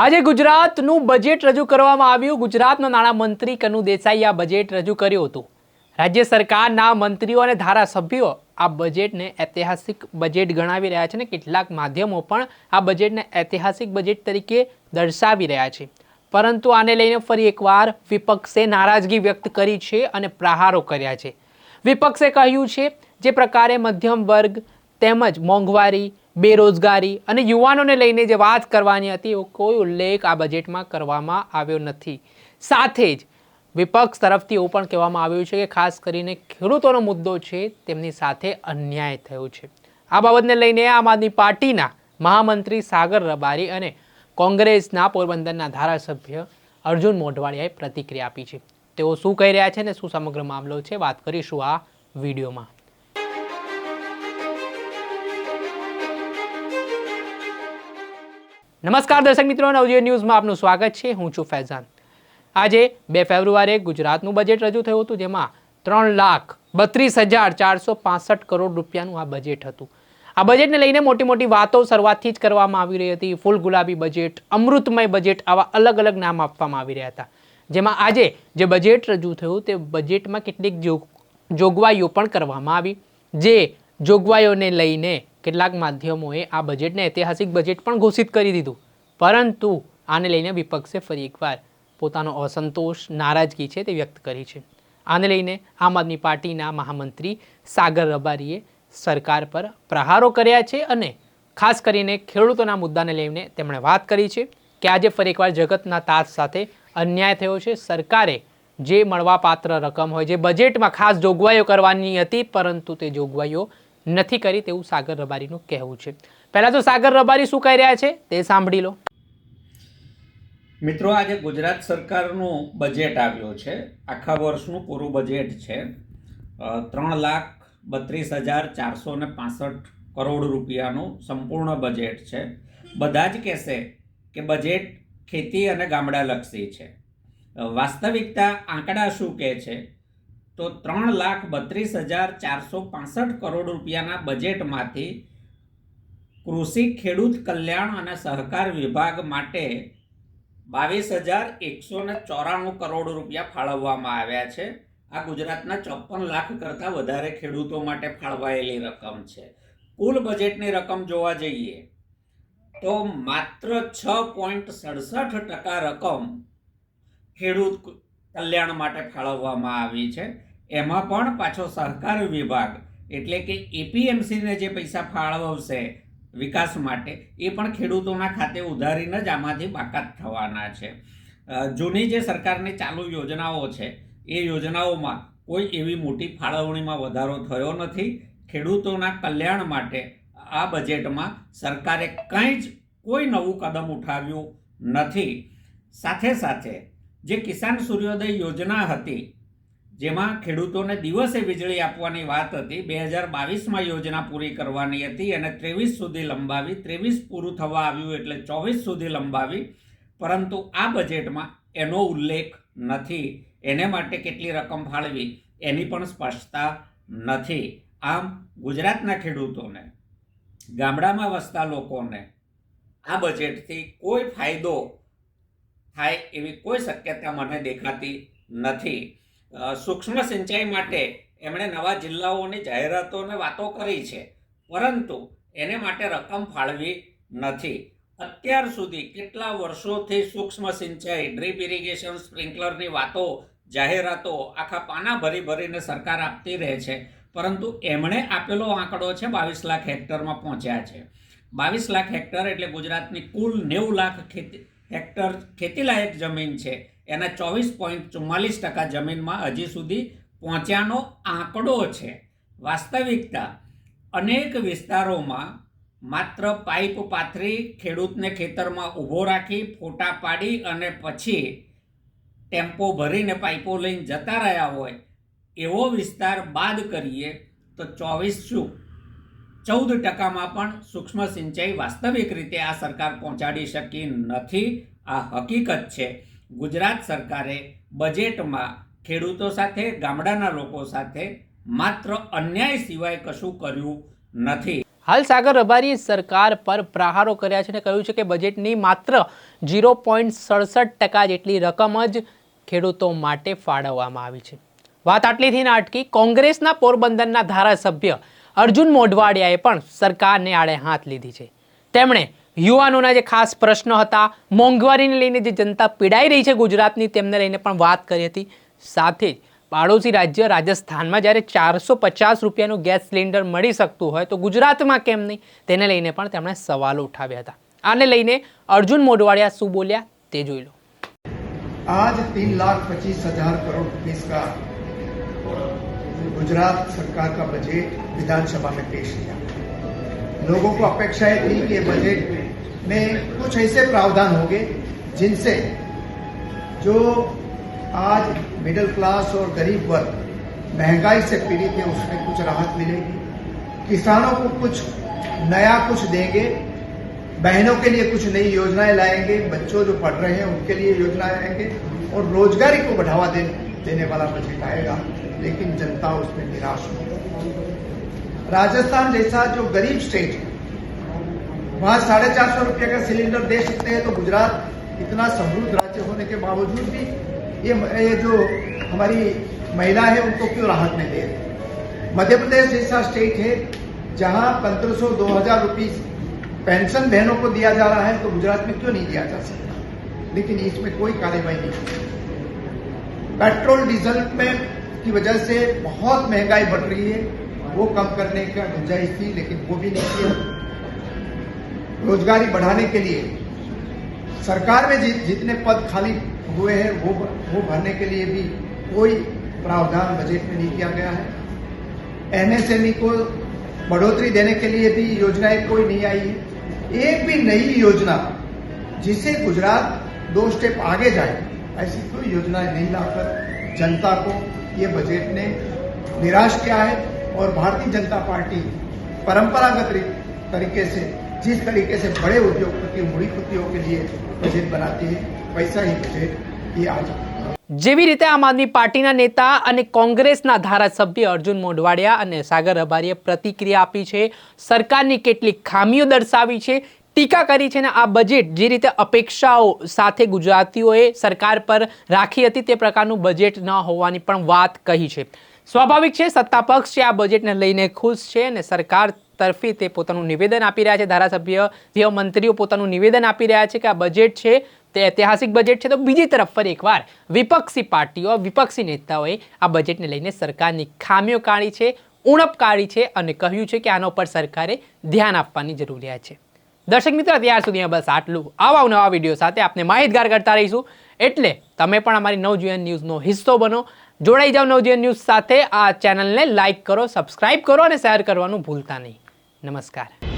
આજે ગુજરાતનું બજેટ રજૂ કરવામાં આવ્યું. ગુજરાતના નાણામંત્રી કનુ દેસાઈએ આ બજેટ રજૂ કર્યું હતું. રાજ્ય સરકારના મંત્રીઓ અને ધારાસભ્યો આ બજેટને ઐતિહાસિક બજેટ ગણાવી રહ્યા છે અને કેટલાક માધ્યમો પણ આ બજેટને ઐતિહાસિક બજેટ તરીકે દર્શાવી રહ્યા છે. પરંતુ આને લઈને ફરી એકવાર વિપક્ષે નારાજગી વ્યક્ત કરી છે અને પ્રહારો કર્યા છે. વિપક્ષે કહ્યું છે, જે પ્રકારે મધ્યમ વર્ગ તેમજ મોંઘવારી બેરોજગારી અને યુવાનોને લઈને જે વાત કરવાની હતી, એવો કોઈ ઉલ્લેખ આ બજેટમાં કરવામાં આવ્યો નથી. સાથે જ વિપક્ષ તરફથી એવું પણ કહેવામાં આવ્યું છે કે ખાસ કરીને ખેડૂતોનો મુદ્દો છે, તેમની સાથે અન્યાય થયો છે. આ બાબતને લઈને આમ આદમી પાર્ટીના મહામંત્રી સાગર રબારી અને કોંગ્રેસના પોરબંદરના ધારાસભ્ય અર્જુન મોઢવાડિયાએ પ્રતિક્રિયા આપી છે. તેઓ શું કહી રહ્યા છે ને શું સમગ્ર મામલો છે, વાત કરીશું આ વિડીયોમાં. નમસ્કાર દર્શક મિત્રો, નવજીવન ન્યૂઝમાં આપનું સ્વાગત છે. હું છું ફૈઝાન. આજે બે ફેબ્રુઆરીએ ગુજરાતનું બજેટ રજૂ થયું હતું, જેમાં ત્રણ લાખ બત્રીસ હજાર ચારસો પાસઠ કરોડ રૂપિયાનું આ બજેટ હતું. આ બજેટને લઈને મોટી મોટી વાતો શરૂઆતથી જ કરવામાં આવી રહી હતી. ફૂલ ગુલાબી બજેટ, અમૃતમય બજેટ આવા અલગ અલગ નામ આપવામાં આવી રહ્યા હતા. જેમાં આજે જે બજેટ રજૂ થયું, તે બજેટમાં કેટલીક જોગ જોગવાઈઓ પણ કરવામાં આવી. જે જોગવાઈઓને લઈને કેટલાક માધ્યમોએ આ બજેટને ઐતિહાસિક બજેટ પણ ઘોષિત કરી દીધું. પરંતુ આને લઈને વિપક્ષે ફરી એકવાર પોતાનો અસંતોષ, નારાજગી છે તે વ્યક્ત કરી છે. આને લઈને આમ આદમી પાર્ટીના મહામંત્રી સાગર રબારીએ સરકાર પર પ્રહારો કર્યા છે અને ખાસ કરીને ખેડૂતોના મુદ્દાને લઈને તેમણે વાત કરી છે કે આજે ફરી એકવાર જગતના તાજ સાથે અન્યાય થયો છે. સરકારે જે મળવાપાત્ર રકમ હોય, જે બજેટમાં ખાસ જોગવાઈઓ કરવાની હતી, પરંતુ તે જોગવાઈઓ નથી કરી તેવું સાગર રબારીનું કહેવું છે. પહેલાં તો સાગર રબારી શું કહી રહ્યા છે? તે સાંભળી લો. મિત્રો, આજે ગુજરાત સરકારનું બજેટ આવ્યો છે. આખા વર્ષનું પૂરું બજેટ છે. ત્રણ લાખ બત્રીસ હજાર ચારસો ને પાસઠ કરોડ રૂપિયાનું સંપૂર્ણ બજેટ છે. બધા જ કહેશે કે બજેટ ખેતી અને ગામડાલક્ષી છે. વાસ્તવિકતા આંકડા શું કહે છે? તો ત્રણ લાખ બત્રીસ હજાર ચારસો પાસઠ કરોડ રૂપિયાના બજેટમાંથી કૃષિ, ખેડૂત કલ્યાણ અને સહકાર વિભાગ માટે બાવીસ હજાર એકસો ને ચોરાણું કરોડ રૂપિયા ફાળવવામાં આવ્યા છે. આ ગુજરાતના ચોપન લાખ કરતાં વધારે ખેડૂતો માટે ફાળવાયેલી રકમ છે. કુલ બજેટની રકમ જોવા જઈએ તો માત્ર છ પોઈન્ટ સડસઠ ટકા રકમ ખેડૂત કલ્યાણ માટે ફાળવવામાં આવી છે. એમાં પણ પાછો સહકાર વિભાગ, એટલે કે એપીએમસીને જે પૈસા ફાળવશે વિકાસ માટે, એ પણ ખેડૂતોના ખાતે ઉધારીને જ આમાંથી બાકાત થવાના છે. જૂની જે સરકારની ચાલુ યોજનાઓ છે, એ યોજનાઓમાં કોઈ એવી મોટી ફાળવણીમાં વધારો થયો નથી. ખેડૂતોના કલ્યાણ માટે આ બજેટમાં સરકારે કંઈ જ કોઈ નવું કદમ ઉઠાવ્યું નથી. સાથે સાથે જે કિસાન સૂર્યોદય યોજના હતી જેમાં ખેડૂતોને દિવસે વીજળી આપવાની વાત હતી. બે હજાર બાવીસમાં યોજના પૂરી કરવાની હતી અને ત્રેવીસ સુધી લંબાવી, ત્રેવીસ પૂરું થવા આવ્યું એટલે ચોવીસ સુધી લંબાવી. પરંતુ આ બજેટમાં એનો ઉલ્લેખ નથી. એને માટે કેટલી રકમ ફાળવી, એની પણ સ્પષ્ટતા નથી. આમ, ગુજરાતના ખેડૂતોને, ગામડામાં વસતા લોકોને આ બજેટથી કોઈ ફાયદો થાય એવી કોઈ શક્યતા મને દેખાતી નથી. સૂક્ષ્મ સિંચાઈ માટે એમણે નવા જિલ્લાઓની જાહેરાતોને વાતો કરી છે. પરંતુ એને માટે રકમ ફાળવી નથી. અત્યાર સુધી કેટલા વર્ષોથી સૂક્ષ્મ સિંચાઈ, ડ્રીપ ઇરિગેશન, સ્પ્રિંકલરની વાતો, જાહેરાતો આખા પાના ભરી ભરીને સરકાર આપતી રહે છે. પરંતુ એમણે આપેલો આંકડો છે બાવીસ લાખ હેક્ટરમાં પહોંચ્યા છે. બાવીસ લાખ હેક્ટર એટલે ગુજરાતની કુલ નેવું લાખ ખેતી હેક્ટર ખેતીલાયક જમીન છે. એના ચોવીસ પોઈન્ટ ચુમ્માલીસ ટકા જમીનમાં હજી સુધી પહોંચ્યાનો આંકડો છે. વાસ્તવિકતા, અનેક વિસ્તારોમાં માત્ર પાઇપ પાથરી ખેડૂતને ખેતરમાં ઊભો રાખી ફોટા પાડી અને પછી ટેમ્પો ભરીને પાઇપો લઈને જતા રહ્યા હોય એવો વિસ્તાર બાદ કરીએ તો ચોવીસ શું? ચૌદ ટકામાં પણ સૂક્ષ્મ સિંચાઈ વાસ્તવિક રીતે આ સરકાર પહોંચાડી શકી નથી. આ હકીકત છે. ગુજરાત સરકારે બજેટમાં ખેડૂતો સાથે, ગામડાના લોકો સાથે માત્ર અન્યાય સિવાય કશું કર્યું નથી. હાલ સાગર રબારીએ સરકાર પર પ્રહારો કર્યા છે અને કહ્યું છે કે બજેટની માત્ર ઝીરો પોઈન્ટ સડસઠ ટકા જેટલી રકમ જ ખેડૂતો માટે ફાળવવામાં આવી છે. વાત આટલીથી ના અટકી, કોંગ્રેસના પોરબંદરના ધારાસભ્ય અર્જુન મોઢવાડિયાએ પણ સરકારને આડે હાથ લીધી છે. તેમણે યુવાનોના જે ખાસ પ્રશ્નો હતા, મોંઘવારીને લઈને જે જનતા પીડાઈ રહી છે ગુજરાતની, તેમને લઈને પણ વાત કરી હતી. સાથે જ પાડોશી રાજ્ય રાજસ્થાનમાં જ્યારે ચારસો પચાસ રૂપિયાનું ગેસ સિલિન્ડર મળી શકતું હોય તો ગુજરાતમાં કેમ નહીં? તેને લઈને પણ તેમણે સવાલો ઉઠાવ્યા હતા. આને લઈને અર્જુન મોઢવાડિયા શું બોલ્યા તે જોઈ લો. આજ તીન લાખ પચીસ હજાર કરોડ गुजरात सरकार का बजट विधानसभा में पेश किया। लोगों को अपेक्षाएँ थी कि बजट में कुछ ऐसे प्रावधान होंगे जिनसे जो आज मिडिल क्लास और गरीब वर्ग महँगाई से पीड़ित है, उसमें कुछ राहत मिलेगी। किसानों को कुछ नया कुछ देंगे, बहनों के लिए कुछ नई योजनाएँ लाएँगे, बच्चों जो पढ़ रहे हैं उनके लिए योजनाएँ आएँगे और रोजगारी को बढ़ावा देने वाला बजट आएगा। लेकिन जनता उसमें निराश हो राजस्थान जैसा जो गरीब स्टेट है, वहाँ साढ़े चार सौ रुपये का सिलेंडर दे सकते हैं तो गुजरात इतना समृद्ध राज्य होने के बावजूद भी ये ये जो हमारी महिला है, उनको क्यों राहत नहीं दे रही? मध्य प्रदेश जैसा स्टेट है, जहाँ पंद्रह सौ दो हज़ार रुपीज़ पेंशन बहनों को दिया जा रहा है तो गुजरात में क्यों नहीं दिया जा सकता? लेकिन इसमें कोई कार्यवाही नहीं पेट्रोल, डीजल में की वजह से बहुत महँगाई बढ़ रही है। वो कम करने का गुंजाइश थी, लेकिन वो भी नहीं किया रोजगारी बढ़ाने के लिए सरकार में जितने पद खाली हुए हैं, वो वो भरने के लिए भी कोई प्रावधान बजट में नहीं किया गया है। एमएसएमई को बढ़ोतरी देने के लिए भी योजनाएँ कोई नहीं आई है। एक भी नई योजना जिसे गुजरात दो स्टेप आगे जाए, ऐसी कोई योजनाएँ नहीं लाकर जनता को ये बजट ने निराश किया है और भारतीय जनता पार्टी परंपरागत री- तरीके से जिस तरीके से बड़े उद्योगपति मूड़ीपतियों के लिए बजट बनाती है वैसा ही बजट ये आज જેવી રીતે આમ આદમી પાર્ટીના નેતા અને કોંગ્રેસના ધારાસભ્ય અર્જુન મોઢવાડિયા અને સાગર રબારીએ પ્રતિક્રિયા આપી છે સરકારની કેટલીક ખામીઓ દર્શાવી છે ટીકા કરી છે ને આ બજેટ જે રીતે અપેક્ષાઓ સાથે ગુજરાતીઓએ સરકાર પર રાખી હતી તે પ્રકારનું બજેટ ન હોવાની પણ વાત કહી છે. સ્વાભાવિક છે સત્તા પક્ષ છે આ બજેટને લઈને ખુશ છે અને સરકાર તરફી તે પોતાનું નિવેદન આપી રહ્યા છે. ધારાસભ્ય, જે મંત્રીઓ પોતાનું નિવેદન આપી રહ્યા છે કે આ બજેટ છે, તે ઐતિહાસિક બજેટ છે. તો બીજી તરફ ફરી એકવાર વિપક્ષી પાર્ટીઓ, વિપક્ષી નેતાઓએ આ બજેટને લઈને સરકારની ખામીઓ કાઢી છે ઉણપ કાઢી છે અને કહ્યું છે કે આના ઉપર સરકારે ધ્યાન આપવાની જરૂરિયાત છે. દર્શક મિત્રો, અત્યાર સુધી બસ આટલું. આવા નવા વીડિયો સાથે આપને માહિતગાર કરતા રહીશું. એટલે તમે પણ અમારી નવજીવન ન્યૂઝનો હિસ્સો બનો. જોડાઈ જાઓ નવજીવન ન્યૂઝ સાથે. આ ચેનલને લાઇક કરો, સબસ્ક્રાઇબ કરો અને શેર કરવાનું ભૂલતા નહીં. નમસ્કાર.